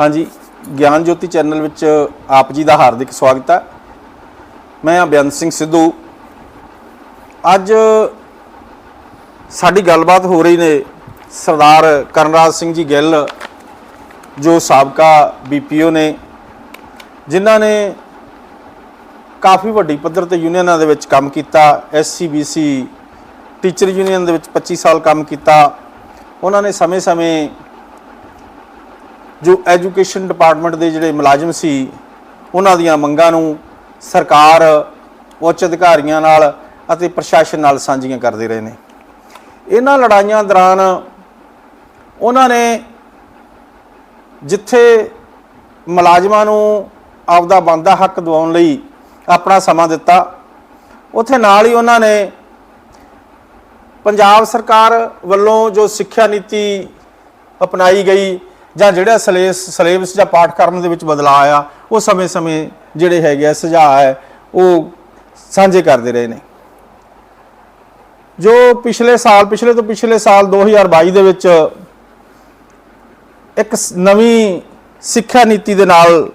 ਹਾਂਜੀ, ਗਿਆਨ ਜੋਤੀ ਚੈਨਲ ਵਿੱਚ ਆਪ ਜੀ ਦਾ ਹਾਰਦਿਕ ਸਵਾਗਤ ਹੈ। ਮੈਂ ਹਾਂ ਬੇਅੰਤ ਸਿੰਘ ਸਿੱਧੂ। ਅੱਜ ਸਾਡੀ ਗੱਲਬਾਤ ਹੋ ਰਹੀ ਨੇ ਸਰਦਾਰ ਕਰਨਰਾਜ ਸਿੰਘ ਜੀ ਗਿੱਲ, ਜੋ ਸਾਬਕਾ ਬੀਪੀਓ ਨੇ, ਜਿਨ੍ਹਾਂ ਨੇ ਕਾਫੀ ਵੱਡੀ ਪੱਧਰ ਤੇ ਯੂਨੀਅਨਾਂ ਦੇ ਵਿੱਚ ਕੰਮ ਕੀਤਾ ਐਸਸੀਬੀਸੀ ਟੀਚਰ ਯੂਨੀਅਨ ਦੇ ਵਿੱਚ 25 ਸਾਲ ਕੰਮ ਕੀਤਾ। ਉਹਨਾਂ ਨੇ ਸਮੇਂ-ਸਮੇਂ ਜੋ ਐਜੂਕੇਸ਼ਨ ਡਿਪਾਰਟਮੈਂਟ ਦੇ ਜਿਹੜੇ ਮੁਲਾਜ਼ਮ ਸੀ, ਉਹਨਾਂ ਦੀਆਂ ਮੰਗਾਂ ਨੂੰ ਸਰਕਾਰ ਉੱਚ ਅਧਿਕਾਰੀਆਂ ਨਾਲ ਅਤੇ ਪ੍ਰਸ਼ਾਸਨ ਨਾਲ ਸਾਂਝੀਆਂ ਕਰਦੇ ਰਹੇ ਨੇ। ਇਹਨਾਂ ਲੜਾਈਆਂ ਦੌਰਾਨ ਉਹਨਾਂ ਨੇ ਜਿੱਥੇ ਮੁਲਾਜ਼ਮਾਂ ਨੂੰ ਆਪਦਾ ਬਣਦਾ ਹੱਕ ਦਿਵਾਉਣ ਲਈ ਆਪਣਾ ਸਮਾਂ ਦਿੱਤਾ, ਉੱਥੇ ਨਾਲ ਹੀ ਉਹਨਾਂ ਨੇ ਪੰਜਾਬ ਸਰਕਾਰ ਵੱਲੋਂ ਜੋ ਸਿੱਖਿਆ ਨੀਤੀ ਅਪਣਾਈ ਗਈ ਜਾਂ ਜਿਹੜਾ ਸਲੇਸ ਸਿਲੇਬਸ ਜਾਂ ਪਾਠਕ੍ਰਮ ਦੇ ਵਿੱਚ ਬਦਲਾਅ ਆ ਉਹ ਸਮੇਂ-ਸਮੇਂ ਜਿਹੜੇ ਹੈਗੇ ਆ, ਸੁਝਾਅ ਹੈ ਉਹ ਸਾਂਝੇ ਕਰਦੇ ਰਹੇ ਨੇ। ਜੋ ਪਿਛਲੇ ਸਾਲ, ਪਿਛਲੇ ਤੋਂ ਪਿਛਲੇ ਸਾਲ 2022 ਦੇ ਵਿੱਚ ਇੱਕ ਨਵੀਂ ਸਿੱਖਿਆ ਨੀਤੀ ਦੇ ਨਾਲ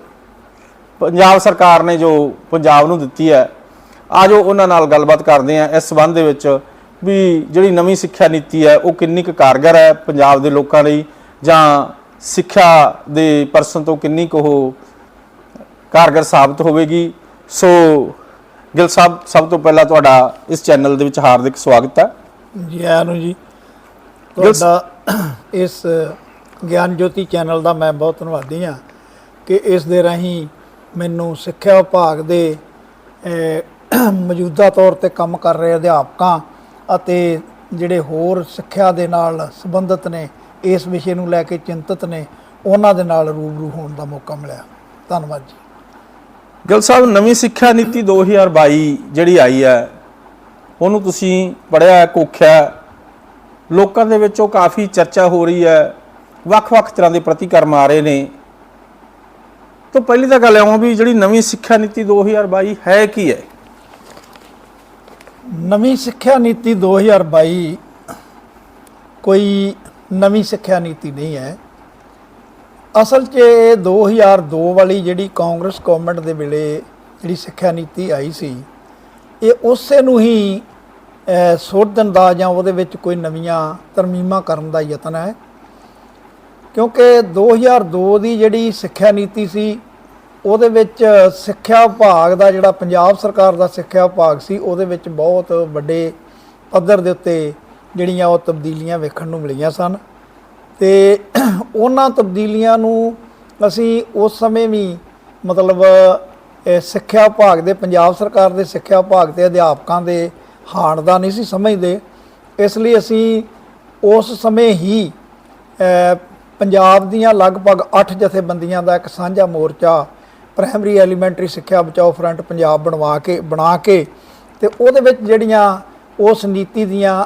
ਪੰਜਾਬ ਸਰਕਾਰ ਨੇ ਜੋ ਪੰਜਾਬ ਨੂੰ ਦਿੱਤੀ ਹੈ, ਆਜੋ ਉਹਨਾਂ ਨਾਲ ਗੱਲਬਾਤ ਕਰਦੇ ਹਾਂ ਇਸ ਸੰਬੰਧ ਦੇ ਵਿੱਚ ਵੀ ਜਿਹੜੀ ਨਵੀਂ ਸਿੱਖਿਆ ਨੀਤੀ ਹੈ, ਉਹ ਕਿੰਨੀ ਕੁ ਕਾਰਗਰ ਹੈ ਪੰਜਾਬ ਦੇ ਲੋਕਾਂ ਲਈ ਜਾਂ ਸਿੱਖਿਆ ਦੇ ਪਰਸਨ ਤੋਂ ਕਿੰਨੀ ਕੁ ਉਹ ਕਾਰਗਰ ਸਾਬਤ ਹੋਵੇਗੀ। ਸੋ ਗਿਲ ਸਾਹਿਬ ਸਭ ਤੋਂ ਪਹਿਲਾਂ ਤੁਹਾਡਾ ਇਸ ਚੈਨਲ ਦੇ ਵਿੱਚ ਹਾਰਦਿਕ ਸਵਾਗਤ ਹੈ। ਜੀ ਆਇਆਂ ਨੂੰ ਜੀ। ਤੁਹਾਡਾ ਇਸ ਗਿਆਨ ਜੋਤੀ ਚੈਨਲ ਦਾ ਮੈਂ ਬਹੁਤ ਧੰਨਵਾਦੀ ਹਾਂ ਕਿ ਇਸ ਦੇ ਰਾਹੀਂ ਮੈਨੂੰ ਸਿੱਖਿਆ ਵਿਭਾਗ ਦੇ ਮੌਜੂਦਾ ਤੌਰ ਤੇ ਕੰਮ ਕਰ ਰਹੇ ਅਧਿਆਪਕਾਂ ਅਤੇ ਜਿਹੜੇ ਹੋਰ ਸਿੱਖਿਆ ਦੇ ਨਾਲ ਸੰਬੰਧਿਤ ਨੇ ਇਸ ਵਿਸ਼ੇ ਨੂੰ ਲੈ ਕੇ ਚਿੰਤਤ ਨੇ ਉਹਨਾਂ ਦੇ ਨਾਲ ਰੂਬਰੂ ਹੋਣ ਦਾ ਮੌਕਾ ਮਿਲਿਆ। ਧੰਨਵਾਦ ਜੀ। ਗਿਲ ਸਾਹਿਬ ਨਵੀਂ ਸਿੱਖਿਆ ਨੀਤੀ 2022 ਜਿਹੜੀ ਆਈ ਹੈ ਉਹਨੂੰ ਤੁਸੀਂ ਪੜਿਆ ਕੋਖਿਆ। ਲੋਕਾਂ ਦੇ ਵਿੱਚ ਉਹ ਕਾਫੀ ਚਰਚਾ ਹੋ ਰਹੀ ਹੈ ਵੱਖ-ਵੱਖ ਤਰ੍ਹਾਂ ਦੇ ਪ੍ਰਤੀਕਰਮ ਆ ਰਹੇ ਨੇ। ਤਾਂ ਪਹਿਲੀ ਤਾਂ ਗੱਲ ਆਉਂ ਵੀ ਜਿਹੜੀ ਨਵੀਂ ਸਿੱਖਿਆ ਨੀਤੀ 2022 ਹੈ ਕੀ ਹੈ? ਨਵੀਂ ਸਿੱਖਿਆ ਨੀਤੀ 2022 ਕੋਈ ਨਵੀਂ ਸਿੱਖਿਆ ਨੀਤੀ ਨਹੀਂ ਹੈ। ਅਸਲ 'ਚ ਇਹ 2002 ਵਾਲੀ ਜਿਹੜੀ ਕਾਂਗਰਸ ਗਵਰਨਮੈਂਟ ਦੇ ਵੇਲੇ ਜਿਹੜੀ ਸਿੱਖਿਆ ਨੀਤੀ ਆਈ ਸੀ ਇਹ ਉਸੇ ਨੂੰ ਹੀ ਅਹ, ਸੋਧਣ ਦਾ ਜਾਂ ਉਹਦੇ ਵਿੱਚ ਕੋਈ ਨਵੀਆਂ ਤਰਮੀਮਾਂ ਕਰਨ ਦਾ ਯਤਨ ਹੈ। ਕਿਉਂਕਿ 2002 ਦੀ ਜਿਹੜੀ ਸਿੱਖਿਆ ਨੀਤੀ ਸੀ ਉਹਦੇ ਵਿੱਚ ਸਿੱਖਿਆ ਵਿਭਾਗ ਦਾ ਜਿਹੜਾ ਪੰਜਾਬ ਸਰਕਾਰ ਦਾ ਸਿੱਖਿਆ ਵਿਭਾਗ ਸੀ ਉਹਦੇ ਵਿੱਚ ਬਹੁਤ ਵੱਡੇ ਪੱਧਰ ਦੇ ਉੱਤੇ ਜਿਹੜੀਆਂ ਉਹ ਤਬਦੀਲੀਆਂ ਵੇਖਣ ਨੂੰ ਮਿਲੀਆਂ ਸਨ। ਤੇ ਉਹਨਾਂ ਤਬਦੀਲੀਆਂ ਨੂੰ ਅਸੀਂ ਉਸ ਸਮੇਂ ਵੀ ਮਤਲਬ ਸਿੱਖਿਆ ਵਿਭਾਗ ਦੇ, ਪੰਜਾਬ ਸਰਕਾਰ ਦੇ ਸਿੱਖਿਆ ਵਿਭਾਗ ਤੇ ਅਧਿਆਪਕਾਂ ਦੇ ਹਾਣ ਦਾ ਨਹੀਂ ਸੀ ਸਮਝਦੇ। ਇਸ ਲਈ ਅਸੀਂ ਉਸ ਸਮੇਂ ਹੀ ਪੰਜਾਬ ਦੀਆਂ ਲਗਭਗ 8 ਜਥੇਬੰਦੀਆਂ ਦਾ ਇੱਕ ਸਾਂਝਾ ਮੋਰਚਾ ਪ੍ਰਾਇਮਰੀ ਐਲੀਮੈਂਟਰੀ ਸਿੱਖਿਆ ਬਚਾਓ ਫਰੰਟ ਪੰਜਾਬ ਬਣਵਾ ਕੇ, ਬਣਾ ਕੇ ਤੇ ਉਹਦੇ ਵਿੱਚ ਜਿਹੜੀਆਂ ਉਸ ਨੀਤੀ ਦੀਆਂ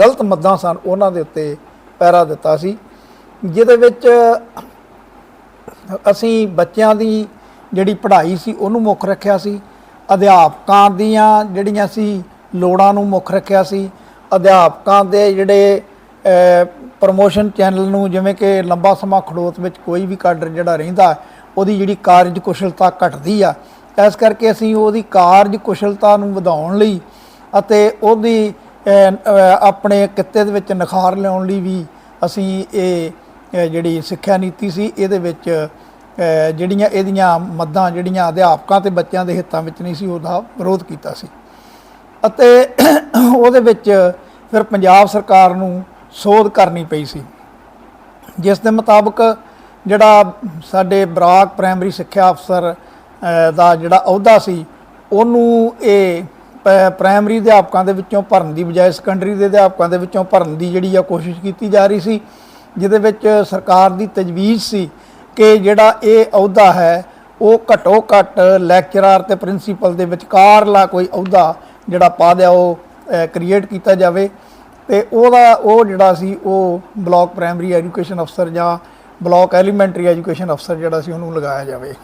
ਗਲਤ ਮੱਦਾਂ ਸਨ, ਉਹਨਾਂ ਦੇ ਉੱਤੇ ਪਹਿਰਾ ਦਿੱਤਾ ਸੀ। ਜਿਹਦੇ ਵਿੱਚ ਅਸੀਂ ਬੱਚਿਆਂ ਦੀ ਜਿਹੜੀ ਪੜ੍ਹਾਈ ਸੀ, ਉਹਨੂੰ ਮੁੱਖ ਰੱਖਿਆ ਸੀ। ਅਧਿਆਪਕਾਂ ਦੀਆਂ ਜਿਹੜੀਆਂ ਸੀ, ਲੋੜਾਂ ਨੂੰ ਮੁੱਖ ਰੱਖਿਆ ਸੀ। ਅਧਿਆਪਕਾਂ ਦੇ ਜਿਹੜੇ ਪ੍ਰਮੋਸ਼ਨ ਚੈਨਲ ਨੂੰ ਜਿਵੇਂ ਕਿ ਲੰਬਾ ਸਮਾਂ ਖੜੋਤ ਵਿੱਚ ਕੋਈ ਵੀ ਕਾਡਰ ਜਿਹੜਾ ਰਹਿੰਦਾ, ਉਹਦੀ ਜਿਹੜੀ ਕਾਰਜ ਕੁਸ਼ਲਤਾ ਘਟਦੀ ਆ। ਇਸ ਕਰਕੇ ਅਸੀਂ ਉਹਦੀ ਕਾਰਜ ਕੁਸ਼ਲਤਾ ਨੂੰ ਵਧਾਉਣ ਲਈ ਅਤੇ ਉਹਦੀ ਆਪਣੇ ਕਿੱਤੇ ਦੇ ਵਿੱਚ ਨਿਖਾਰ ਲਿਆਉਣ ਲਈ ਵੀ ਅਸੀਂ ਇਹ ਜਿਹੜੀ ਸਿੱਖਿਆ ਨੀਤੀ ਸੀ, ਇਹਦੇ ਵਿੱਚ ਜਿਹੜੀਆਂ ਇਹਦੀਆਂ ਮੱਦਾਂ, ਜਿਹੜੀਆਂ ਅਧਿਆਪਕਾਂ ਤੇ ਬੱਚਿਆਂ ਦੇ ਹਿੱਤਾਂ ਵਿੱਚ ਨਹੀਂ ਸੀ, ਉਹਦਾ ਵਿਰੋਧ ਕੀਤਾ ਸੀ। ਅਤੇ ਉਹਦੇ ਵਿੱਚ ਫਿਰ ਪੰਜਾਬ ਸਰਕਾਰ ਨੂੰ ਸੋਧ ਕਰਨੀ ਪਈ ਸੀ। ਜਿਸ ਦੇ ਮੁਤਾਬਕ ਜਿਹੜਾ ਸਾਡੇ ਬਰਾਕ ਪ੍ਰਾਇਮਰੀ ਸਿੱਖਿਆ ਅਫਸਰ ਦਾ ਜਿਹੜਾ ਅਹੁਦਾ ਸੀ, ਉਹਨੂੰ ਇਹ ਪ੍ਰਾਇਮਰੀ ਅਧਿਆਪਕਾਂ ਦੇ ਵਿੱਚੋਂ ਭਰਨ ਦੀ ਬਜਾਏ ਸੈਕੰਡਰੀ ਦੇ ਅਧਿਆਪਕਾਂ ਦੇ ਵਿੱਚੋਂ ਭਰਨ ਦੀ ਜਿਹੜੀ ਆ ਕੋਸ਼ਿਸ਼ ਕੀਤੀ ਜਾ ਰਹੀ ਸੀ ਜਿਹਦੇ ਵਿੱਚ ਸਰਕਾਰ ਦੀ ਤਜਵੀਜ਼ ਸੀ ਕਿ ਜਿਹੜਾ ਇਹ ਅਹੁਦਾ ਹੈ ਉਹ ਘੱਟੋ ਘੱਟ ਲੈਕਚਰਰ ਤੇ ਪ੍ਰਿੰਸੀਪਲ ਦੇ ਵਿਚਕਾਰਲਾ ਕੋਈ ਅਹੁਦਾ ਜਿਹੜਾ ਪਾ ਦਿਆ ਉਹ ਕ੍ਰੀਏਟ ਕੀਤਾ ਜਾਵੇ ਤੇ ਉਹਦਾ ਉਹ ਜਿਹੜਾ ਸੀ ਉਹ ਬਲਾਕ ਪ੍ਰਾਇਮਰੀ ਐਜੂਕੇਸ਼ਨ ਅਫਸਰ ਜਾਂ ਬਲਾਕ ਐਲੀਮੈਂਟਰੀ ਐਜੂਕੇਸ਼ਨ ਅਫਸਰ ਜਿਹੜਾ ਸੀ ਉਹਨੂੰ ਲਗਾਇਆ ਜਾਵੇ।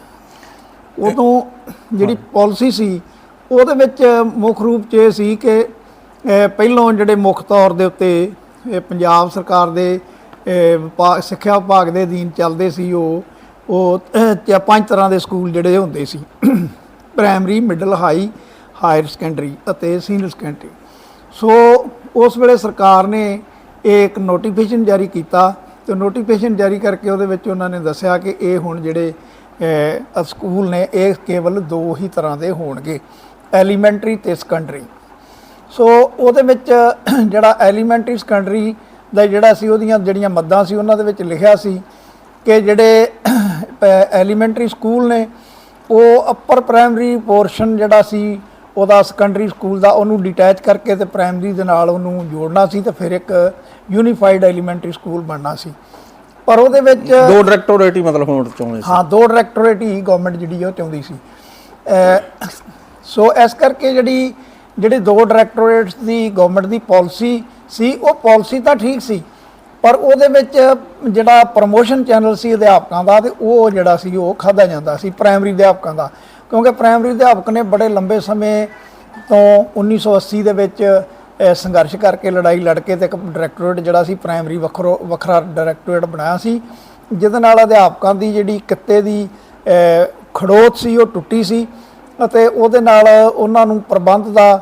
ਉਦੋਂ ਜਿਹੜੀ ਪਾਲਿਸੀ ਸੀ ਉਹਦੇ ਵਿੱਚ ਮੁੱਖ ਰੂਪ 'ਚ ਇਹ ਸੀ ਕਿ ਅਹ, ਪਹਿਲੋਂ ਜਿਹੜੇ ਮੁੱਖ ਤੌਰ ਦੇ ਉੱਤੇ ਪੰਜਾਬ ਸਰਕਾਰ ਦੇ ਵਿਭਾ- ਸਿੱਖਿਆ ਵਿਭਾਗ ਦੇ ਅਧੀਨ ਚੱਲਦੇ ਸੀ ਉਹ ਉਹ ਪੰਜ ਤਰ੍ਹਾਂ ਦੇ ਸਕੂਲ ਜਿਹੜੇ ਹੁੰਦੇ ਸੀ। Primary middle high higher secondary ਅਤੇ ਸੀਨੀਅਰ ਸੈਕੰਡਰੀ। ਸੋ ਉਸ ਵੇਲੇ ਸਰਕਾਰ ਨੇ ਇਹ ਇੱਕ ਨੋਟੀਫਿਕੇਸ਼ਨ ਜਾਰੀ ਕੀਤਾ ਤੇ ਨੋਟੀਫਿਕੇਸ਼ਨ ਜਾਰੀ ਕਰਕੇ ਉਹਦੇ ਵਿੱਚ ਉਹਨਾਂ ਨੇ ਦੱਸਿਆ ਕਿ ਇਹ ਹੁਣ ਜਿਹੜੇ ਸਕੂਲ ਨੇ ਇਹ ਕੇਵਲ ਦੋ ਹੀ ਤਰ੍ਹਾਂ ਦੇ ਹੋਣਗੇ। ਐਲੀਮੈਂਟਰੀ ਤੇ ਸੈਕੰਡਰੀ। ਸੋ ਉਹਦੇ ਵਿੱਚ ਜਿਹੜਾ ਐਲੀਮੈਂਟਰੀ ਸੈਕੰਡਰੀ ਦਾ ਜਿਹੜਾ ਸੀ ਉਹਦੀਆਂ ਜਿਹੜੀਆਂ ਮੱਦਾਂ ਸੀ ਉਹਨਾਂ ਦੇ ਵਿੱਚ ਲਿਖਿਆ ਸੀ ਕਿ ਜਿਹੜੇ ਐਲੀਮੈਂਟਰੀ ਸਕੂਲ ਨੇ ਉਹ ਅਪਰ ਪ੍ਰਾਇਮਰੀ ਪੋਰਸ਼ਨ ਜਿਹੜਾ ਸੀ ਉਹਦਾ ਸੈਕੰਡਰੀ ਸਕੂਲ ਦਾ ਉਹਨੂੰ ਡਿਟੈਚ ਕਰਕੇ ਤੇ ਪ੍ਰਾਇਮਰੀ ਦੇ ਨਾਲ ਉਹਨੂੰ ਜੋੜਨਾ ਸੀ ਤੇ ਫਿਰ ਇੱਕ ਯੂਨੀਫਾਈਡ ਐਲੀਮੈਂਟਰੀ ਸਕੂਲ ਬਣਨਾ ਸੀ। ਪਰ ਉਹਦੇ ਵਿੱਚ ਦੋ ਡਾਇਰੈਕਟੋਰੇਟ ਹੀ ਮਤਲਬ ਹੋਣ ਚਾਹੁੰਦੇ ਸੀ। ਹਾਂ ਦੋ ਡਾਇਰੈਕਟੋਰੇਟ ਹੀ ਗਵਰਨਮੈਂਟ ਜਿਹੜੀ ਉਹ ਚਾਹੁੰਦੀ ਸੀ। ਸੋ ਇਸ ਕਰਕੇ ਜਿਹੜੀ, ਜਿਹੜੇ ਦੋ ਡਾਇਰੈਕਟੋਰੇਟਸ ਦੀ ਗਵਰਨਮੈਂਟ ਦੀ ਪਾਲਿਸੀ ਸੀ, ਉਹ ਪਾਲਿਸੀ ਤਾਂ ਠੀਕ ਸੀ, ਪਰ ਉਹਦੇ ਵਿੱਚ ਜਿਹੜਾ ਪ੍ਰੋਮੋਸ਼ਨ ਚੈਨਲ ਸੀ ਅਧਿਆਪਕਾਂ ਦਾ ਤੇ ਉਹ ਜਿਹੜਾ ਸੀ, ਉਹ ਖਾਦਾ ਜਾਂਦਾ ਸੀ ਪ੍ਰਾਇਮਰੀ ਅਧਿਆਪਕਾਂ ਦਾ। ਕਿਉਂਕਿ ਪ੍ਰਾਇਮਰੀ ਅਧਿਆਪਕ ਨੇ ਬੜੇ ਲੰਬੇ ਸਮੇਂ ਤੋਂ 1980 ਦੇ ਵਿੱਚ ਸੰਘਰਸ਼ ਕਰਕੇ ਲੜਾਈ ਲੜ ਕੇ ਤੇ ਇੱਕ ਡਾਇਰੈਕਟੋਰੇਟ ਜਿਹੜਾ ਸੀ ਪ੍ਰਾਇਮਰੀ ਵੱਖਰੋ, ਵੱਖਰਾ ਡਾਇਰੈਕਟੋਰੇਟ ਬਣਾਇਆ ਸੀ। ਜਿਹਦੇ ਨਾਲ ਅਧਿਆਪਕਾਂ ਦੀ ਜਿਹੜੀ ਕਿੱਤੇ ਦੀ ਖੜੋਤ ਸੀ, ਉਹ ਟੁੱਟੀ ਸੀ। ਅਤੇ ਉਹਦੇ ਨਾਲ ਉਹਨਾਂ ਨੂੰ ਪ੍ਰਬੰਧ ਦਾ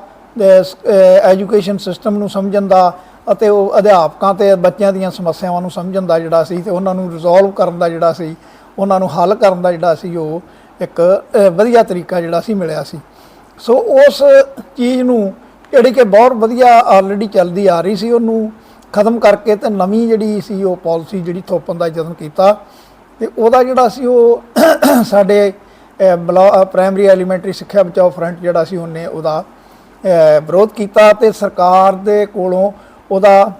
ਐਜੂਕੇਸ਼ਨ ਸਿਸਟਮ ਨੂੰ ਸਮਝਣ ਦਾ ਅਤੇ ਉਹ ਅਧਿਆਪਕਾਂ ਤੇ ਬੱਚਿਆਂ ਦੀਆਂ ਸਮੱਸਿਆਵਾਂ ਨੂੰ ਸਮਝਣ ਦਾ ਜਿਹੜਾ ਸੀ ਤੇ ਉਹਨਾਂ ਨੂੰ ਰਿਜ਼ੋਲਵ ਕਰਨ ਦਾ ਜਿਹੜਾ ਸੀ, ਉਹਨਾਂ ਨੂੰ ਹੱਲ ਕਰਨ ਦਾ ਜਿਹੜਾ ਸੀ ਉਹ ਇੱਕ ਵਧੀਆ ਤਰੀਕਾ ਜਿਹੜਾ ਸੀ ਮਿਲਿਆ ਸੀ। ਸੋ ਉਸ ਚੀਜ਼ ਨੂੰ ਜਿਹੜੀ ਕਿ ਬਹੁਤ ਵਧੀਆ ਆਲਰੇਡੀ ਚੱਲਦੀ ਆ ਰਹੀ ਸੀ, ਉਹਨੂੰ ਖਤਮ ਕਰਕੇ ਤੇ ਨਵੀਂ ਜਿਹੜੀ ਸੀ ਉਹ ਪਾਲਿਸੀ ਜਿਹੜੀ ਥੋਪਣ ਦਾ ਯਤਨ ਕੀਤਾ ਤੇ ਉਹਦਾ ਜਿਹੜਾ ਸੀ ਉਹ ਸਾਡੇ ਪ੍ਰਾਇਮਰੀ ਐਲੀਮੈਂਟਰੀ ਸਿੱਖਿਆ ਬਚਾਓ ਫਰੰਟ ਜਿਹੜਾ ਸੀ ਉਹਨੇ ਉਹਦਾ ਵਿਰੋਧ ਕੀਤਾ ਤੇ ਸਰਕਾਰ ਦੇ ਕੋਲੋਂ ਉਹਦਾ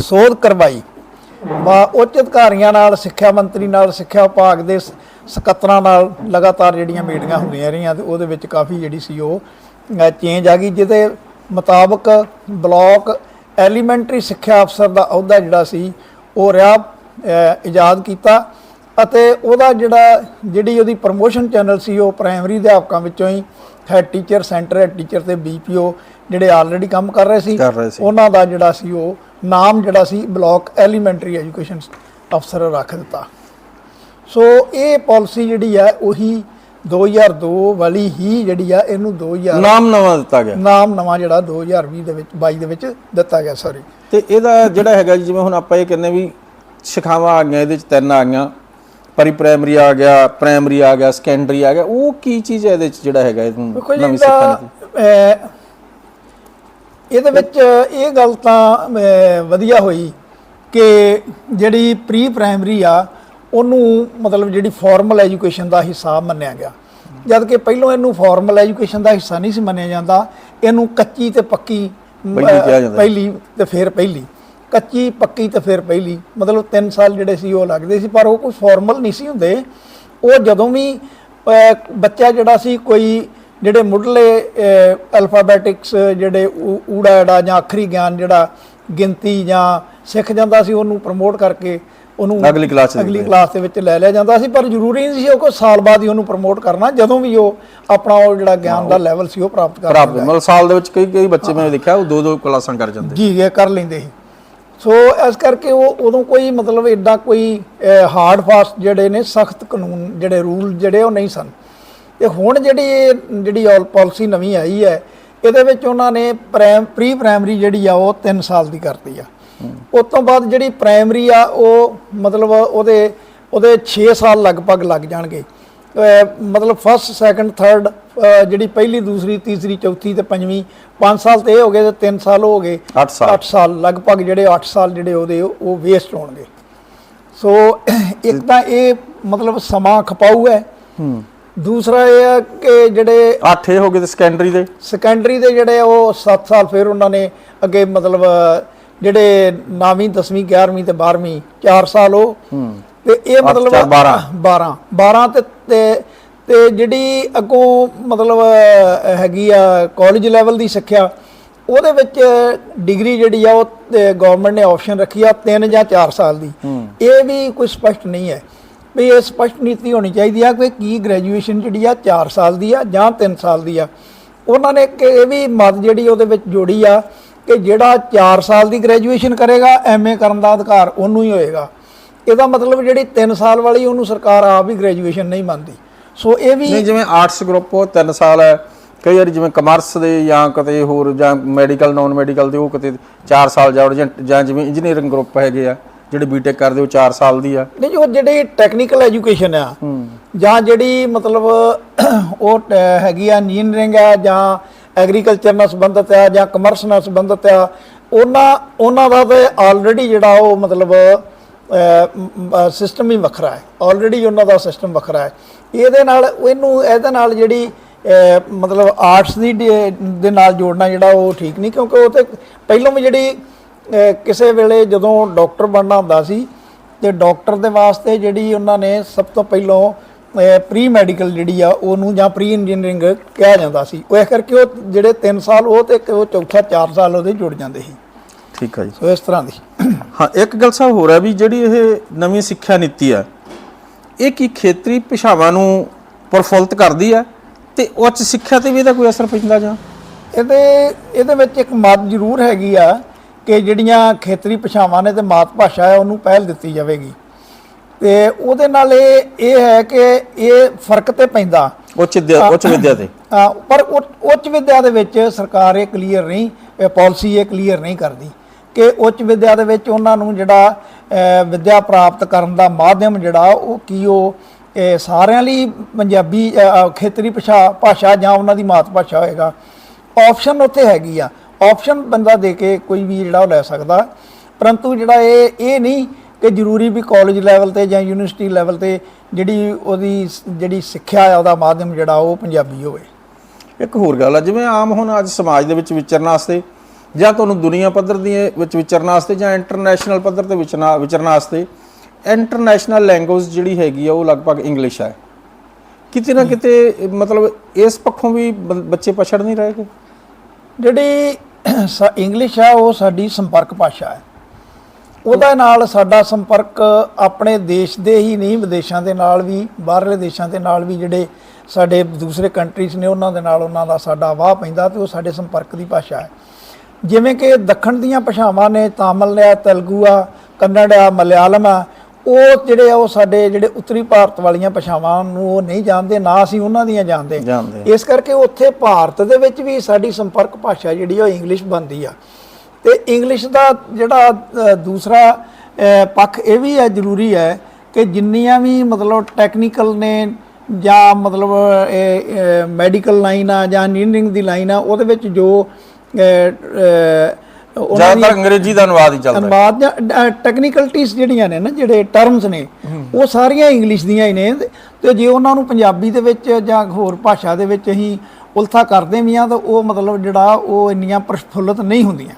ਸੋਧ ਕਰਵਾਈ। ਵਾ ਉੱਚ ਅਧਿਕਾਰੀਆਂ ਨਾਲ, ਸਿੱਖਿਆ ਮੰਤਰੀ ਨਾਲ, ਸਿੱਖਿਆ ਵਿਭਾਗ ਦੇ ਸਕੱਤਰਾਂ ਨਾਲ ਲਗਾਤਾਰ ਜਿਹੜੀਆਂ ਮੀਟਿੰਗਾਂ ਹੁੰਦੀਆਂ ਰਹੀਆਂ ਤੇ ਉਹਦੇ ਵਿੱਚ ਕਾਫੀ ਜਿਹੜੀ ਸੀ ਉਹ ਚੇਂਜ ਆ ਗਈ, ਜਿਹਦੇ ਮੁਤਾਬਕ ਬਲਾਕ ਐਲੀਮੈਂਟਰੀ ਸਿੱਖਿਆ ਅਫਸਰ ਦਾ ਅਹੁਦਾ ਜਿਹੜਾ ਸੀ ਉਹ ਰਿਹਾ ਇਜਾਦ ਕੀਤਾ। ਅਤੇ ਉਹਦਾ ਜਿਹੜਾ ਜਿਹੜੀ ਉਹਦੀ ਪ੍ਰਮੋਸ਼ਨ ਚੈਨਲ ਸੀ ਉਹ ਪ੍ਰਾਇਮਰੀ ਅਧਿਆਪਕਾਂ ਵਿੱਚੋਂ ਹੀ head teacher centre head teacher ਤੇ ਬੀਪੀਓ ਜਿਹੜੇ ਆਲਰੇਡੀ ਕੰਮ ਕਰ ਰਹੇ ਸੀ ਕਰ ਰਹੇ ਸੀ। ਉਹਨਾਂ ਦਾ ਜਿਹੜਾ ਸੀ ਉਹ ਨਾਮ ਜਿਹੜਾ ਸੀ ਬਲਾਕ ਐਲੀਮੈਂਟਰੀ ਐਜੂਕੇਸ਼ਨ ਅਫਸਰ ਰੱਖ ਦਿੱਤਾ। ਸੋ ਇਹ ਪਾਲਿਸੀ ਜਿਹੜੀ ਹੈ ਉਹੀ 2002 ਵਾਲੀ ਹੀ ਜਿਹੜੀ ਆ ਇਹਨੂੰ 2000 ਨਾਮ ਨਵਾਂ ਦਿੱਤਾ ਗਿਆ। ਨਾਮ ਨਵਾਂ ਜਿਹੜਾ 2020 ਦੇ ਵਿੱਚ 22 ਦੇ ਵਿੱਚ ਦਿੱਤਾ ਗਿਆ ਸੌਰੀ ਤੇ ਇਹਦਾ ਜਿਹੜਾ ਹੈਗਾ ਜੀ ਜਿਵੇਂ ਹੁਣ ਆਪਾਂ ਇਹ ਕਹਿੰਦੇ ਵੀ ਸ਼ਿਖਾਵਾਂ ਆ ਗਈਆਂ ਇਹਦੇ ਚ ਤਿੰਨ ਆ ਗਈਆਂ। ਪਰੀ ਪ੍ਰਾਇਮਰੀ ਆ ਗਿਆ ਪ੍ਰਾਇਮਰੀ ਆ ਗਿਆ ਸੈਕੰਡਰੀ ਆ ਗਿਆ ਉਹ ਕੀ ਚੀਜ਼ ਹੈ ਇਹਦੇ ਚ ਜਿਹੜਾ ਹੈਗਾ ਇਹਨੂੰ ਨਵੀਂ ਨੀਤੀ? ਅਹ, ਇਹਦੇ ਵਿੱਚ ਇਹ ਗੱਲ ਤਾਂ ਵਧੀਆ ਹੋਈ ਕਿ ਜਿਹੜੀ ਪ੍ਰੀ ਪ੍ਰਾਇਮਰੀ ਆ ਉਹਨੂੰ ਮਤਲਬ ਜਿਹੜੀ ਫਾਰਮਲ ਐਜੂਕੇਸ਼ਨ ਦਾ ਹਿੱਸਾ ਮੰਨਿਆ ਗਿਆ। ਜਦ ਕਿ ਪਹਿਲਾਂ ਇਹਨੂੰ ਫਾਰਮਲ ਐਜੂਕੇਸ਼ਨ ਦਾ ਹਿੱਸਾ ਨਹੀਂ ਸੀ ਮੰਨਿਆ ਜਾਂਦਾ ਇਹਨੂੰ ਕੱਚੀ ਤੇ ਪੱਕੀ। ਪਹਿਲੀ ਤੇ ਫਿਰ ਪਹਿਲੀ। ਕੱਚੀ ਪੱਕੀ ਤੇ ਫਿਰ ਪਹਿਲੀ ਮਤਲਬ 3 ਸਾਲ ਜਿਹੜੇ ਸੀ ਉਹ ਲੱਗਦੇ ਸੀ ਪਰ ਉਹ ਕੋਈ ਫਾਰਮਲ ਨਹੀਂ ਸੀ ਹੁੰਦੇ। ਉਹ ਜਦੋਂ ਵੀ ਬੱਚਾ ਜਿਹੜਾ ਸੀ ਕੋਈ ਜਿਹੜੇ ਮੁੱਢਲੇ ਅਲਫਾਬੈਟਿਕਸ ਜਿਹੜੇ ਊੜਾ ਐੜਾ ਜਾਂ ਅੱਖਰੀ ਗਿਆਨ ਜਿਹੜਾ ਗਿਣਤੀ ਜਾਂ ਸਿੱਖ ਜਾਂਦਾ ਸੀ ਉਹਨੂੰ ਪ੍ਰਮੋਟ ਕਰਕੇ ਉਹਨੂੰ ਅਗਲੀ 'ਚ ਅਗਲੀ। ਕਲਾਸ ਦੇ ਵਿੱਚ ਲੈ ਲਿਆ ਜਾਂਦਾ ਸੀ ਪਰ ਜ਼ਰੂਰੀ ਨਹੀਂ ਸੀ ਉਹ ਕੋਈ ਸਾਲ ਬਾਅਦ ਹੀ ਉਹਨੂੰ ਪ੍ਰਮੋਟ ਕਰਨਾ ਜਦੋਂ ਵੀ ਉਹ ਆਪਣਾ ਉਹ ਜਿਹੜਾ ਗਿਆਨ ਦਾ ਲੈਵਲ ਸੀ ਉਹ ਪ੍ਰਾਪਤ ਕਰ ਪ੍ਰਾਪਤ ਮਤਲਬ ਸਾਲ ਦੇ ਵਿੱਚ ਕਈ ਕਈ ਬੱਚੇ ਮੈਂ ਦੇਖਿਆ ਉਹ ਦੋ ਦੋ ਕਲਾਸਾਂ ਕਰ ਜਾਂਦੇ। ਜੀ ਇਹ ਕਰ ਲੈਂਦੇ ਸੀ। ਸੋ ਇਸ ਕਰਕੇ ਉਹ ਉਦੋਂ ਕੋਈ ਮਤਲਬ ਇਦਾਂ ਕੋਈ ਹਾਰਡ ਫਾਸਟ ਜਿਹੜੇ ਨੇ ਸਖਤ ਕਾਨੂੰਨ ਜਿਹੜੇ ਰੂਲ ਜਿਹੜੇ ਉਹ ਨਹੀਂ ਸਨ। ਤੇ ਹੁਣ ਜਿਹੜੀ ਜਿਹੜੀ ਆਲ ਪਾਲਿਸੀ ਨਵੀਂ ਆਈ ਹੈ ਇਹਦੇ ਵਿੱਚ ਉਹਨਾਂ ਨੇ ਪ੍ਰੀ ਪ੍ਰਾਇਮਰੀ ਜਿਹੜੀ ਆ ਉਹ 3 ਸਾਲ ਦੀ ਕਰਤੀ ਆ। ਉਸ ਤੋਂ ਬਾਅਦ ਜਿਹੜੀ ਪ੍ਰਾਇਮਰੀ ਆ ਉਹ ਮਤਲਬ ਉਹਦੇ ਉਹਦੇ 6 ਸਾਲ ਲਗਭਗ ਲੱਗ ਜਾਣਗੇ। ਮਤਲਬ ਫਸਟ ਸੈਕੰਡ ਥਰਡ ਜਿਹੜੀ ਪਹਿਲੀ ਦੂਸਰੀ ਤੀਸਰੀ ਚੌਥੀ ਤੇ ਪੰਜਵੀਂ 5 ਸਾਲ ਤੇ ਇਹ ਹੋ ਗਏ ਤੇ 3 ਸਾਲ ਹੋ ਗਏ। 8 ਸਾਲ। 8 ਸਾਲ ਲਗਭਗ ਜਿਹੜੇ 8 ਸਾਲ ਜਿਹੜੇ ਉਹਦੇ ਉਹ- ਵੇਸਟ ਹੋਣਗੇ। ਸੋ ਇੱਕ ਤਾਂ ਇਹ ਮਤਲਬ ਸਮਾਂ ਖਪਾਊ ਹੈ। ਹੂੰ। ਦੂਸਰਾ ਇਹ ਹੈ ਕਿ ਜਿਹੜੇ 8 ਇਹ ਹੋ ਗਏ ਤੇ ਸੈਕੰਡਰੀ ਦੇ? ਸੈਕੰਡਰੀ ਦੇ ਜਿਹੜੇ ਉਹ 7 ਸਾਲ ਫਿਰ ਉਹਨਾਂ ਨੇ ਅੱਗੇ ਮਤਲਬ ਜਿਹੜੇ 9ਵੀਂ 10ਵੀਂ 11ਵੀਂ ਤੇ 12ਵੀਂ 4 ਸਾਲ ਉਹ। ਤੇ ਇਹ ਮਤਲਬ ਚਾਰ, ਬਾਰਾਂ। 12 12 ਤੇ ਤੇ ਤੇ ਜਿਹੜੀ ਅੱਗੋਂ ਮਤਲਬ ਹੈਗੀ ਆ ਕਾਲਜ ਲੈਵਲ ਦੀ ਸਿੱਖਿਆ ਉਹਦੇ ਵਿੱਚ ਡਿਗਰੀ ਜਿਹੜੀ ਆ ਉਹ ਗਵਰਨਮੈਂਟ ਨੇ ਆਪਸ਼ਨ ਰੱਖੀ ਆ 3 ਜਾਂ 4 ਸਾਲ ਦੀ। ਇਹ ਵੀ ਕੋਈ ਸਪਸ਼ਟ ਨਹੀਂ ਹੈ। ਵੀ ਇਹ ਸਪਸ਼ਟ ਨੀਤੀ ਹੋਣੀ ਚਾਹੀਦੀ ਆ ਕਿ ਕੀ ਗ੍ਰੈਜੂਏਸ਼ਨ ਜਿਹੜੀ ਆ 4 ਸਾਲ ਦੀ ਆ ਜਾਂ 3 ਸਾਲ ਦੀ ਆ। ਉਹਨਾਂ ਨੇ ਇਹ ਵੀ ਮਤ ਜਿਹੜੀ ਉਹਦੇ ਵਿੱਚ ਜੋੜੀ ਆ ਕਿ ਜਿਹੜਾ 4 ਸਾਲ ਦੀ ਗ੍ਰੈਜੂਏਸ਼ਨ ਕਰੇਗਾ ਐਮਏ ਕਰਨ ਦਾ ਅਧਿਕਾਰ ਉਹਨੂੰ ਹੀ ਹੋਏਗਾ। ਇਹਦਾ ਮਤਲਬ ਜਿਹੜੀ 3 ਸਾਲ ਵਾਲੀ ਉਹਨੂੰ ਸਰਕਾਰ ਆਪ ਹੀ ਗ੍ਰੈਜੂਏਸ਼ਨ ਨਹੀਂ ਮੰਨਦੀ। ਸੋ ਇਹ ਵੀ ਨਹੀਂ ਜਿਵੇਂ ਆਰਟਸ ਗਰੁੱਪ ਉਹ 3 ਸਾਲ ਹੈ ਕਈ ਵਾਰੀ ਜਿਵੇਂ ਕਮਰਸ ਦੇ ਜਾਂ ਕਿਤੇ ਹੋਰ ਜਾਂ ਮੈਡੀਕਲ ਨਾਨ ਮੈਡੀਕਲ ਦੇ ਉਹ ਕਿਤੇ 4 ਸਾਲ ਜਾਂ ਜਾਂ- ਜਿਵੇਂ ਇੰਜੀਨੀਅਰਿੰਗ ਗਰੁੱਪ ਹੈਗੇ ਆ ਜਿਹੜੇ ਬੀਟੈਕ ਕਰਦੇ ਉਹ 4 ਸਾਲ ਦੀ ਆ। ਨਹੀਂ ਜੋ ਜਿਹੜੀ ਟੈਕਨੀਕਲ ਐਜੂਕੇਸ਼ਨ ਆ ਜਾਂ ਜਿਹੜੀ ਮਤਲਬ ਉਹ ਹੈਗੀ ਆ ਇੰਜੀਨੀਅਰਿੰਗ ਆ ਜਾਂ ਐਗਰੀਕਲਚਰ ਨਾਲ ਸੰਬੰਧਿਤ ਆ ਜਾਂ ਕਮਰਸ ਨਾਲ ਸੰਬੰਧਿਤ ਆ ਉਹਨਾਂ ਉਹਨਾਂ ਦਾ ਤੇ ਆਲਰੇਡੀ ਜਿਹੜਾ ਉਹ ਮਤਲਬ ਸਿਸਟਮ ਹੀ ਵੱਖਰਾ ਹੈ। ਆਲਰੇਡੀ ਉਹਨਾਂ ਦਾ ਸਿਸਟਮ ਵੱਖਰਾ ਹੈ। ਇਹਦੇ ਨਾਲ ਇਹਨੂੰ ਇਹਦੇ ਨਾਲ ਜਿਹੜੀ ਮਤਲਬ ਆਰਟਸ ਦੀ ਦੇ ਨਾਲ ਜੋੜਨਾ ਜਿਹੜਾ ਉਹ ਠੀਕ ਨਹੀਂ ਕਿਉਂਕਿ ਉਹ ਤੇ ਪਹਿਲਾਂ ਵੀ ਜਿਹੜੀ ਕਿਸੇ ਵੇਲੇ ਜਦੋਂ ਡਾਕਟਰ ਬਣਨਾ ਹੁੰਦਾ ਸੀ ਤੇ ਡਾਕਟਰ ਦੇ ਵਾਸਤੇ ਜਿਹੜੀ ਉਹਨਾਂ ਨੇ ਸਭ ਤੋਂ ਪਹਿਲਾਂ ਪ੍ਰੀ ਮੈਡੀਕਲ ਜਿਹੜੀ ਆ ਉਹਨੂੰ ਜਾਂ ਪ੍ਰੀ ਇੰਜੀਨੀਅਰਿੰਗ ਕਿਹਾ ਜਾਂਦਾ ਸੀ। ਉਹ ਇਸ ਕਰਕੇ ਉਹ ਜਿਹੜੇ 3 ਸਾਲ ਉਹ ਤੇ ਉਹ ਚੌਥਾ 4 ਸਾਲ ਉਹਦੇ ਜੁੜ ਜਾਂਦੇ ਸੀ। ਠੀਕ ਹੈ ਜੀ। ਸੋ ਇਸ ਤਰ੍ਹਾਂ ਦੀ। ਹਾਂ ਇੱਕ ਗੱਲ ਸਾਹਿਬ ਹੋਰ ਹੈ ਵੀ ਜਿਹੜੀ ਇਹ ਨਵੀਂ ਸਿੱਖਿਆ ਨੀਤੀ ਆ ਇਹ ਕੀ ਖੇਤਰੀ ਭਾਸ਼ਾਵਾਂ ਨੂੰ ਪ੍ਰਫੁੱਲਤ ਕਰਦੀ ਆ ਤੇ ਉੱਚ ਸਿੱਖਿਆ ਤੇ ਵੀ ਇਹਦਾ ਕੋਈ ਅਸਰ ਪੈਂਦਾ ਜਾਂ? ਇਹਦੇ ਇਹਦੇ ਵਿੱਚ ਇੱਕ ਮਤ ਜ਼ਰੂਰ ਹੈਗੀ ਆ ਕਿ ਜਿਹੜੀਆਂ ਖੇਤਰੀ ਭਾਸ਼ਾਵਾਂ ਨੇ ਤੇ ਮਾਤ ਭਾਸ਼ਾ ਹੈ ਉਹਨੂੰ ਪਹਿਲ ਦਿੱਤੀ ਜਾਵੇਗੀ। ਤੇ ਉਹਦੇ ਨਾਲ ਇਹ ਇਹ ਹੈ ਕਿ ਇਹ ਫ਼ਰਕ ਤੇ ਪੈਂਦਾ। ਉੱਚ ਉੱਚ ਵਿਦਿਆ ਤੇ। ਪਰ ਉੱਚ- ਉੱਚ ਵਿਦਿਆ ਦੇ ਵਿੱਚ ਸਰਕਾਰ ਇਹ ਕਲੀਅਰ ਨਹੀਂ ਪਾਲਿਸੀ ਇਹ ਕਲੀਅਰ ਨਹੀਂ ਕਰਦੀ। ਕਿ ਉੱਚ ਵਿਦਿਆ ਦੇ ਵਿੱਚ ਉਹਨਾਂ ਨੂੰ ਜਿਹੜਾ ਅ, ਵਿਦਿਆ ਪ੍ਰਾਪਤ ਕਰਨ ਦਾ ਮਾਧਿਅਮ ਜਿਹੜਾ ਉਹ ਕੀ ਉਹ ਸਾਰਿਆਂ ਲਈ ਪੰਜਾਬੀ ਖੇਤਰੀ ਭਾਸ਼ਾ ਭਾਸ਼ਾ ਜਾਂ ਉਹਨਾਂ ਦੀ ਮਾਤ ਭਾਸ਼ਾ ਹੋਏਗਾ। ਆਪਸ਼ਨ ਉੱਥੇ ਹੈਗੀ ਆ। ਆਪਸ਼ਨ ਬੰਦਾ ਦੇ ਕੇ ਕੋਈ ਵੀ ਜਿਹੜਾ ਉਹ ਲੈ ਸਕਦਾ। ਪਰੰਤੂ ਜਿਹੜਾ ਇਹ ਇਹ ਨਹੀਂ ਕਿ ਜ਼ਰੂਰੀ ਵੀ ਕਾਲਜ ਲੈਵਲ ਤੇ ਜਾਂ ਯੂਨੀਵਰਸਿਟੀ ਲੈਵਲ ਤੇ ਜਿਹੜੀ ਉਹਦੀ ਜਿਹੜੀ ਸਿੱਖਿਆ ਆ ਉਹਦਾ ਮਾਧਿਅਮ ਜਿਹੜਾ ਉਹ ਪੰਜਾਬੀ ਹੋਵੇ। ਇੱਕ ਹੋਰ ਗੱਲ ਆ ਜਿਵੇਂ ਆਮ ਹੁਣ ਅੱਜ ਸਮਾਜ ਦੇ ਵਿੱਚ ਵਿਚਰਨ ਵਾਸਤੇ ਜਾਂ ਤੁਹਾਨੂੰ ਦੁਨੀਆ ਪੱਧਰ ਦੀ ਵਿੱਚ ਵਿਚਰਨ ਵਾਸਤੇ ਜਾਂ ਇੰਟਰਨੈਸ਼ਨਲ ਪੱਧਰ ਤੇ ਵਿਚਰਨਾ ਵਿਚਰਨ ਵਾਸਤੇ ਇੰਟਰਨੈਸ਼ਨਲ ਲੈਂਗੁਏਜ ਜਿਹੜੀ ਹੈਗੀ ਆ, ਉਹ ਲਗਭਗ ਇੰਗਲਿਸ਼ ਹੈ ਕਿਤੇ ਨਾ ਕਿਤੇ, ਮਤਲਬ ਇਸ ਪੱਖੋਂ ਵੀ ਬ- ਬੱਚੇ ਪਛੜ ਨਹੀਂ ਰਹੇਗੇ ਜਿਹੜੀ ਸ- ਇੰਗਲਿਸ਼ ਆ, ਉਹ ਸਾਡੀ ਸੰਪਰਕ ਭਾਸ਼ਾ ਹੈ। ਉਹਦੇ ਨਾਲ ਸਾਡਾ ਸੰਪਰਕ ਆਪਣੇ ਦੇਸ਼ ਦੇ ਹੀ ਨਹੀਂ, ਵਿਦੇਸ਼ਾਂ ਦੇ ਨਾਲ ਵੀ, ਬਾਹਰਲੇ ਦੇਸ਼ਾਂ ਦੇ ਨਾਲ ਵੀ ਜਿਹੜੇ ਸਾਡੇ ਦੂਸਰੇ ਕੰਟਰੀਜ਼ ਨੇ, ਉਹਨਾਂ ਦੇ ਨਾਲ ਉਹਨਾਂ ਦਾ ਸਾਡਾ ਵਾਹ ਪੈਂਦਾ ਤੇ ਉਹ ਸਾਡੇ ਸੰਪਰਕ ਦੀ ਭਾਸ਼ਾ ਹੈ। ਜਿਵੇਂ ਕਿ ਦੱਖਣ ਦੀਆਂ ਭਾਸ਼ਾਵਾਂ ਨੇ ਤਾਮਿਲ ਆ ਤੇਲਗੂ ਆ ਕੰਨੜ ਆ ਮਲਿਆਲਮ ਆ ਉਹ ਜਿਹੜੇ ਆ ਉਹ ਸਾਡੇ ਜਿਹੜੇ ਉੱਤਰੀ ਭਾਰਤ ਵਾਲੀਆਂ ਭਾਸ਼ਾਵਾਂ ਨੂੰ ਉਹ ਨਹੀਂ ਜਾਣਦੇ ਨਾ ਅਸੀਂ ਉਹਨਾਂ ਦੀਆਂ ਜਾਣਦੇ। ਇਸ ਕਰਕੇ ਉੱਥੇ ਭਾਰਤ ਦੇ ਵਿੱਚ ਵੀ ਸਾਡੀ ਸੰਪਰਕ ਭਾਸ਼ਾ ਜਿਹੜੀ ਉਹ ਇੰਗਲਿਸ਼ ਬਣਦੀ ਆ। ਤੇ ਇੰਗਲਿਸ਼ ਦਾ ਜਿਹੜਾ ਦੂਸਰਾ ਪੱਖ ਇਹ ਵੀ ਹੈ ਜ਼ਰੂਰੀ ਹੈ ਕਿ ਜਿੰਨੀਆਂ ਵੀ ਮਤਲਬ ਟੈਕਨੀਕਲ ਨੇ ਜਾਂ ਮਤਲਬ ਮੈਡੀਕਲ ਲਾਈਨ ਆ ਜਾਂ ਇੰਜੀਨੀਅਰਿੰਗ ਦੀ ਲਾਈਨ ਆ ਉਹਦੇ ਵਿੱਚ ਜੋ ਜ਼ਿਆਦਾਤਰ ਅੰਗਰੇਜ਼ੀ ਦਾ ਅਨੁਵਾਦ ਹੀ ਚੱਲਦਾ ਹੈ। ਅਨੁਵਾਦ ਜਾਂ ਟੈਕਨੀਕਲਟੀਜ਼ ਜਿਹੜੀਆਂ ਨੇ ਨਾ ਜਿਹੜੇ ਟਰਮਸ ਨੇ ਉਹ ਸਾਰੀਆਂ ਇੰਗਲਿਸ਼ ਦੀਆਂ ਹੀ ਨੇ। ਤੇ- ਜੇ ਉਹਨਾਂ ਨੂੰ ਪੰਜਾਬੀ ਦੇ ਵਿੱਚ ਜਾਂ ਹੋਰ ਭਾਸ਼ਾ ਦੇ ਵਿੱਚ ਅਸੀਂ ਉਲਥਾ ਕਰਦੇ ਵੀ ਆ ਤਾਂ ਉਹ ਮਤਲਬ ਜਿਹੜਾ ਉਹ ਇੰਨੀਆਂ ਪ੍ਰਫੁੱਲਤ ਨਹੀਂ ਹੁੰਦੀਆਂ।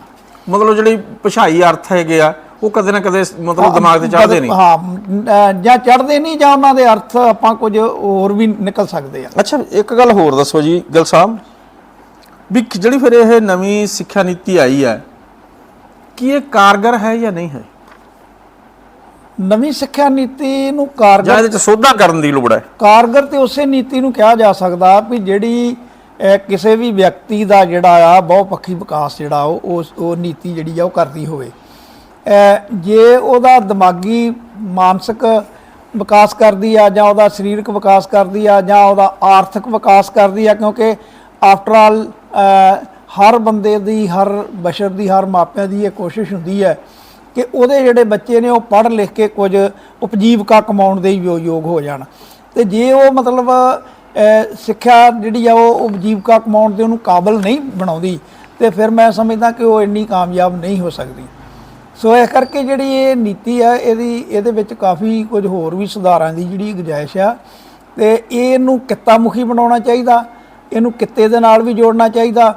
ਮਤਲਬ ਜਿਹੜੀ ਭਾਸ਼ਾਈ ਅਰਥ ਹੈਗੇ ਆ ਉਹ ਕਦੇ ਨਾ ਕਦੇ ਮਤਲਬ ਦਿਮਾਗ ਤੇ ਚੜ੍ਹਦੇ ਨਹੀਂ ਹਾਂ ਜਾਂ ਚੜਦੇ ਨਹੀਂ ਜਾਂ ਉਹਨਾਂ ਦੇ ਅਰਥ ਆਪਾਂ ਕੁਝ ਹੋਰ ਵੀ ਨਿਕਲ ਸਕਦੇ ਆ। ਅੱਛਾ ਇੱਕ ਗੱਲ ਹੋਰ ਦੱਸੋ ਜੀ ਗਿਲ ਸਾਹਿਬ। ਵੀ ਜਿਹੜੀ ਫਿਰ ਇਹ ਨਵੀਂ ਸਿੱਖਿਆ ਨੀਤੀ ਆਈ ਹੈ ਕੀ ਇਹ ਕਾਰਗਰ ਹੈ ਜਾਂ ਨਹੀਂ ਹੈ? ਨਵੀਂ ਸਿੱਖਿਆ ਨੀਤੀ ਨੂੰ ਜਾਂ ਕਾਰਗਰ ਇਹਦੇ ਚ ਸੋਧਾਂ ਕਰਨ ਦੀ ਲੋੜ ਹੈ। ਕਾਰਗਰ ਤੇ ਉਸੇ ਨੀਤੀ ਨੂੰ ਕਿਹਾ ਜਾ ਸਕਦਾ ਵੀ ਜਿਹੜੀ ਕਿਸੇ ਵੀ ਵਿਅਕਤੀ ਦਾ ਜਿਹੜਾ ਆ ਬਹੁਪੱਖੀ ਵਿਕਾਸ ਜਿਹੜਾ ਉਹ ਉਹ ਨੀਤੀ ਜਿਹੜੀ ਆ ਉਹ ਕਰਦੀ ਹੋਵੇ। ਜੇ ਉਹਦਾ ਦਿਮਾਗੀ ਮਾਨਸਿਕ ਵਿਕਾਸ ਕਰਦੀ ਆ ਜਾਂ ਉਹਦਾ ਸਰੀਰਕ ਵਿਕਾਸ ਕਰਦੀ ਆ ਜਾਂ ਉਹਦਾ ਆਰਥਿਕ ਵਿਕਾਸ ਕਰਦੀ ਆ ਕਿਉਂਕਿ ਆਫਟਰ ਆਲ ਹਰ ਬੰਦੇ ਦੀ, ਹਰ ਬਸ਼ਰ ਦੀ, ਹਰ ਮਾਪਿਆਂ ਦੀ ਇਹ ਕੋਸ਼ਿਸ਼ ਹੁੰਦੀ ਹੈ ਕਿ ਉਹਦੇ ਜਿਹੜੇ ਬੱਚੇ ਨੇ ਉਹ ਪੜ੍ਹ ਲਿਖ ਕੇ ਕੁਝ ਉਪਜੀਵਕਾ ਕਮਾਉਣ ਦੇ ਯੋ- ਯੋਗ ਹੋ ਜਾਣ। ਤੇ ਜੇ ਉਹ ਮਤਲਬ ਸਿੱਖਿਆ ਜਿਹੜੀ ਆ ਉਹ ਉਪਜੀਵਕਾ ਕਮਾਉਣ ਦੇ ਉਹਨੂੰ ਕਾਬਲ ਨਹੀਂ ਬਣਾਉਂਦੀ, ਤੇ ਫਿਰ ਮੈਂ ਸਮਝਦਾ ਕਿ ਉਹ ਇੰਨੀ ਕਾਮਯਾਬ ਨਹੀਂ ਹੋ ਸਕਦੀ। ਸੋ ਇਸ ਕਰਕੇ ਜਿਹੜੀ ਇਹ ਨੀਤੀ ਆ, ਇਹਦੀ, ਇਹਦੇ ਵਿੱਚ ਕਾਫੀ ਕੁਝ ਹੋਰ ਵੀ ਸੁਧਾਰਾਂ ਦੀ ਜਿਹੜੀ ਗੁੰਜਾਇਸ਼ ਆ, ਤੇ ਇਹਨੂੰ ਕਿੱਤਾ ਮੁਖੀ ਬਣਾਉਣਾ ਚਾਹੀਦਾ। ਇਹਨੂੰ ਕਿੱਤੇ ਦੇ ਨਾਲ ਵੀ ਜੋੜਨਾ ਚਾਹੀਦਾ।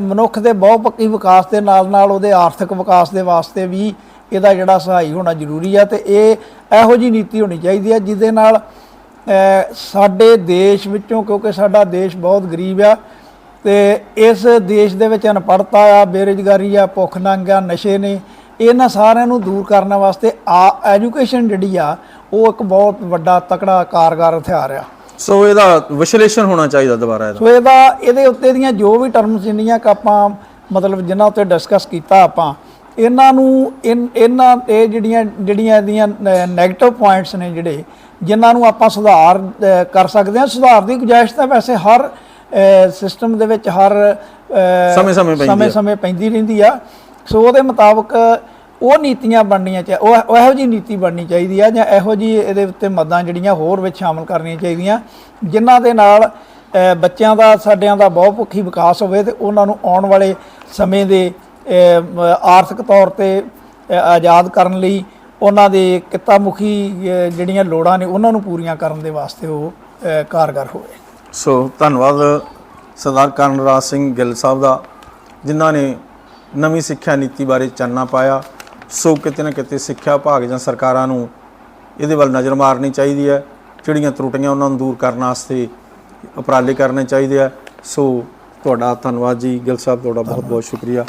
ਮਨੁੱਖ ਦੇ ਬਹੁਪੱਖੀ ਵਿਕਾਸ ਦੇ ਨਾਲ ਨਾਲ ਉਹਦੇ ਆਰਥਿਕ ਵਿਕਾਸ ਦੇ ਵਾਸਤੇ ਵੀ ਇਹਦਾ ਜਿਹੜਾ ਸਹਾਈ ਹੋਣਾ ਜ਼ਰੂਰੀ ਆ ਤੇ ਇਹ ਇਹੋ ਜੀ ਨੀਤੀ ਹੋਣੀ ਚਾਹੀਦੀ ਆ ਜਿਹਦੇ ਨਾਲ ਸਾਡੇ ਦੇਸ਼ ਵਿੱਚੋਂ ਕਿਉਂਕਿ ਸਾਡਾ ਦੇਸ਼ ਬਹੁਤ ਗਰੀਬ ਆ ਤੇ ਇਸ ਦੇਸ਼ ਦੇ ਵਿੱਚ ਅਨਪੜ੍ਹਤਾ ਆ, ਬੇਰੁਜ਼ਗਾਰੀ ਆ, ਭੁੱਖ ਨੰਗ ਆ, ਨਸ਼ੇ ਨੇ, ਇਹਨਾਂ ਸਾਰਿਆਂ ਨੂੰ ਦੂਰ ਕਰਨ ਵਾਸਤੇ ਆ, ਐਜੂਕੇਸ਼ਨ ਜਿਹੜੀ ਆ, ਉਹ ਇੱਕ ਬਹੁਤ ਵੱਡਾ ਤਕੜਾ ਕਾਰਗਰ ਹਥਿਆਰ ਆ। ਸੋ ਇਹਦਾ ਵਿਸ਼ਲੇਸ਼ਣ ਹੋਣਾ ਚਾਹੀਦਾ ਦੁਬਾਰਾ ਇਹਦਾ। ਸੋ ਇਹਦਾ ਇਹਦੇ ਉੱਤੇ ਦੀਆਂ ਜੋ ਵੀ ਟਰਮਸ ਜਿੰਨੀਆਂ ਕਿ ਆਪਾਂ ਮਤਲਬ ਜਿਨ੍ਹਾਂ ਉੱਤੇ ਡਿਸਕਸ ਕੀਤਾ ਆਪਾਂ ਇਹਨਾਂ ਨੂੰ ਇਹਨਾਂ ਇਹ ਜਿਹੜੀਆਂ ਜਿਹੜੀਆਂ ਇਹਦੀਆਂ 네ਗੇਟਿਵ ਪੁਆਇੰਟਸ ਨੇ ਜਿਹੜੇ ਜਿਨ੍ਹਾਂ ਨੂੰ ਆਪਾਂ ਸੁਧਾਰ ਕਰ ਸਕਦੇ ਹਾਂ। ਸੁਧਾਰ ਦੀ ਗੁੰਜਾਇਸ਼ ਤਾਂ ਵੈਸੇ ਹਰ ਸਿਸਟਮ ਦੇ ਵਿੱਚ ਹਰ ਸਮੇਂ-ਸਮੇਂ ਪੈਂਦੀ ਸਮੇਂ ਆ। ਸਮੇਂ ਪੈਂਦੀ ਰਹਿੰਦੀ ਆ। ਸੋ ਉਹਦੇ ਮੁਤਾਬਕ ਉਹ ਨੀਤੀਆਂ ਬਣਨੀਆਂ ਚਾਹੀ ਉਹ ਇਹੋ ਜੀ ਨੀਤੀ ਬਣਨੀ ਚਾਹੀਦੀ ਆ ਜਾਂ ਇਹੋ ਜੀ ਇਹਦੇ ਉੱਤੇ ਮੱਦਾਂ ਜਿਹੜੀਆਂ ਹੋਰ ਵਿੱਚ ਸ਼ਾਮਲ ਕਰਨੀਆਂ ਚਾਹੀਦੀਆਂ, ਜਿਨ੍ਹਾਂ ਦੇ ਨਾਲ ਬੱਚਿਆਂ ਦਾ, ਸਾਡਿਆਂ ਦਾ ਬਹੁਪੱਖੀ ਵਿਕਾਸ ਹੋਵੇ ਤੇ ਉਹਨਾਂ ਨੂੰ ਆਉਣ ਵਾਲੇ ਸਮੇਂ ਦੇ ਆਰਥਿਕ ਤੌਰ ਤੇ ਆਜ਼ਾਦ ਕਰਨ ਲਈ ਉਹਨਾਂ ਦੇ ਕਿੱਤਾ ਮੁਖੀ ਜਿਹੜੀਆਂ ਲੋੜਾਂ ਨੇ ਉਹਨਾਂ ਨੂੰ ਪੂਰੀਆਂ ਕਰਨ ਦੇ ਵਾਸਤੇ ਉਹ ਕਾਰਗਰ ਹੋਵੇ। ਸੋ, ਧੰਨਵਾਦ ਸਰਦਾਰ ਕਰਨਰਾਜ ਸਿੰਘ ਗਿੱਲ ਸਾਹਿਬ ਦਾ, ਜਿਨ੍ਹਾਂ ਨੇ ਨਵੀਂ ਸਿੱਖਿਆ ਨੀਤੀ ਬਾਰੇ ਚਾਨਣਾ ਪਾਇਆ। ਸੋ ਕਿਤੇ ਨਾ ਕਿਤੇ ਸਿੱਖਿਆ ਵਿਭਾਗ ਜਾਂ ਸਰਕਾਰਾਂ ਨੂੰ ਇਹਦੇ ਵੱਲ ਨਜ਼ਰ ਮਾਰਨੀ ਚਾਹੀਦੀ ਹੈ ਜਿਹੜੀਆਂ ਤਰੁੱਟੀਆਂ ਉਹਨਾਂ ਨੂੰ ਦੂਰ ਕਰਨ ਵਾਸਤੇ ਉਪਰਾਲੇ ਕਰਨੇ ਚਾਹੀਦੇ ਆ। ਸੋ ਤੁਹਾਡਾ ਧੰਨਵਾਦ ਜੀ। ਗਿੱਲ ਸਾਹਿਬ ਤੁਹਾਡਾ ਬਹੁਤ ਬਹੁਤ ਸ਼ੁਕਰੀਆ।